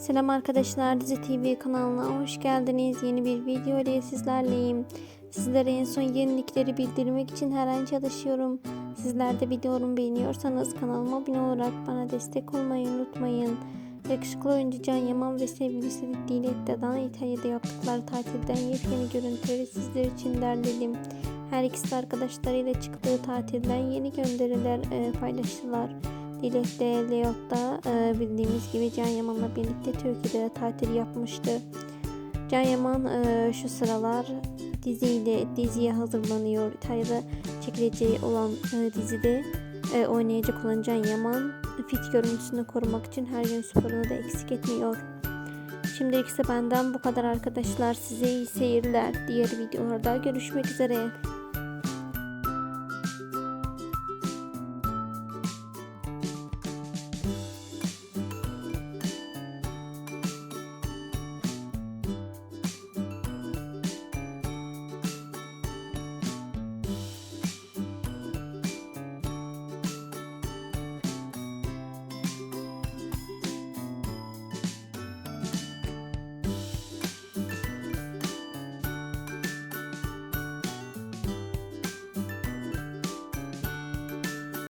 Selam arkadaşlar Dizi TV kanalına hoş geldiniz. Yeni bir video ile sizlerleyim. Sizlere en son yenilikleri bildirmek için her an çalışıyorum. Sizler de videomu beğeniyorsanız kanalıma abone olarak bana destek olmayı unutmayın. Yakışıklı oyuncu Can Yaman ve sevgilisi Dilet Dadan İtalya'da yaptıkları tatilden yepyeni görüntüleri sizler için derledim. Her ikisi arkadaşlarıyla çıktığı tatilden yeni gönderiler e, paylaştılar. Dilek de Leot'ta e, bildiğimiz gibi Can Yaman'la birlikte Türkiye'de tatil yapmıştı. Can Yaman e, şu sıralar diziyle diziye hazırlanıyor. İtalya'da çekileceği olan e, dizide e, oynayacak olan Can Yaman fit görüntüsünü korumak için her gün sporunu da eksik etmiyor. Şimdilik ise benden bu kadar arkadaşlar. Size iyi seyirler. Diğer videolarda görüşmek üzere.